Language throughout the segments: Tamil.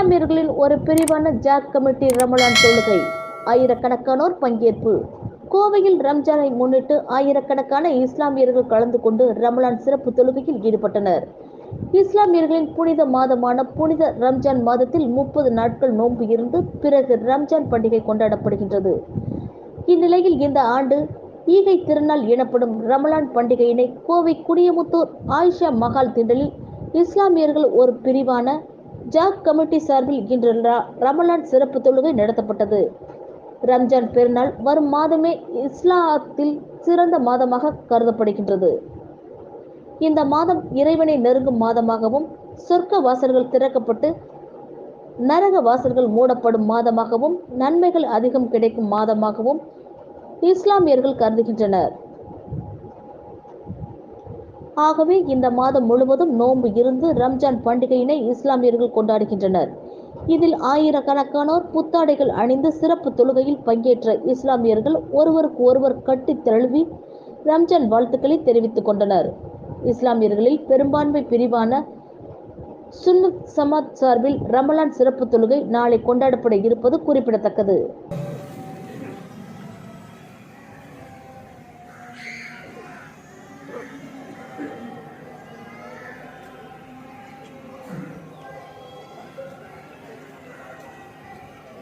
இஸ்லாமியர்களின் ஒரு பிரிவான ஜாக் கமிட்டி ரமலான் தொழுகை. ஆயிரக்கணக்கானோர் பங்கேற்பு. கோவையில் ரம்ஜானை முன்னிட்டு ஆயிரக்கணக்கான இஸ்லாமியர்கள் கலந்து கொண்டு ரமலான் சிறப்பு தொழுகையில் ஈடுபட்டனர். இஸ்லாமியர்களின் புனித மாதமான புனித ரம்ஜான் மாதத்தில் முப்பது நாட்கள் நோன்பு இருந்து பிறகு ரம்ஜான் பண்டிகை கொண்டாடப்படுகின்றது. இந்நிலையில் இந்த ஆண்டு ஈகை திருநாள் எனப்படும் ரமலான் பண்டிகையினை கோவை குடியமுத்தூர் ஆயிஷா மகால் திண்டலில் இஸ்லாமியர்கள் ஒரு பிரிவான ஜாக் கமிட்டி சார்பில் இன்று ரமலான் சிறப்பு தொழுகை நடத்தப்பட்டது. ரம்ஜான் பெருநாள் வரும் மாதமே இஸ்லாத்தில் சிறந்த மாதமாக கருதப்படுகின்றது. இந்த மாதம் இறைவனை நெருங்கும் மாதமாகவும் சொர்க்க வாசல்கள் திறக்கப்பட்டு நரக வாசல்கள் மூடப்படும் மாதமாகவும் நன்மைகள் அதிகம் கிடைக்கும் மாதமாகவும் இஸ்லாமியர்கள் கருதுகின்றனர். ஆகவே இந்த மாதம் முழுவதும் நோன்பு இருந்து ரம்ஜான் பண்டிகையினை இஸ்லாமியர்கள் கொண்டாடுகின்றனர். இதில் ஆயிரக்கணக்கானோர் புத்தாடைகள் அணிந்து சிறப்பு தொழுகையில் பங்கேற்ற இஸ்லாமியர்கள் ஒருவருக்கு ஒருவர் கட்டித் தழுவி ரம்ஜான் வாழ்த்துக்களை தெரிவித்துக் கொண்டனர். இஸ்லாமியர்களில் பெரும்பான்மை பிரிவான சுன்னத் சமாத் சார்பில் ரமலான் சிறப்பு தொழுகை நாளை கொண்டாடப்பட இருப்பது குறிப்பிடத்தக்கது.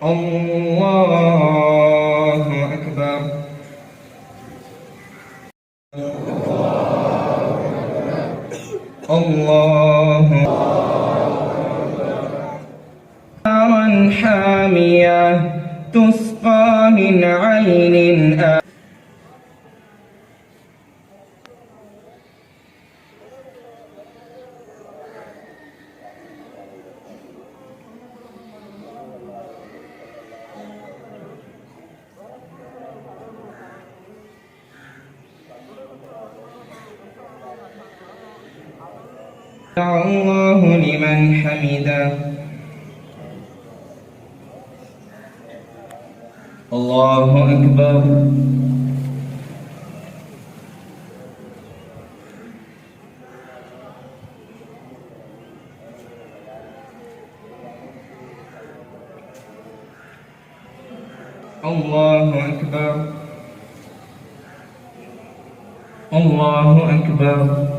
الله أكبر. الله نارا حامية تسقى من عين آ الله لمن حمده. الله أكبر. الله أكبر. الله أكبر.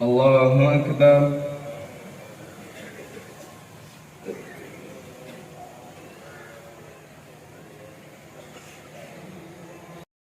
Allahu Akbar.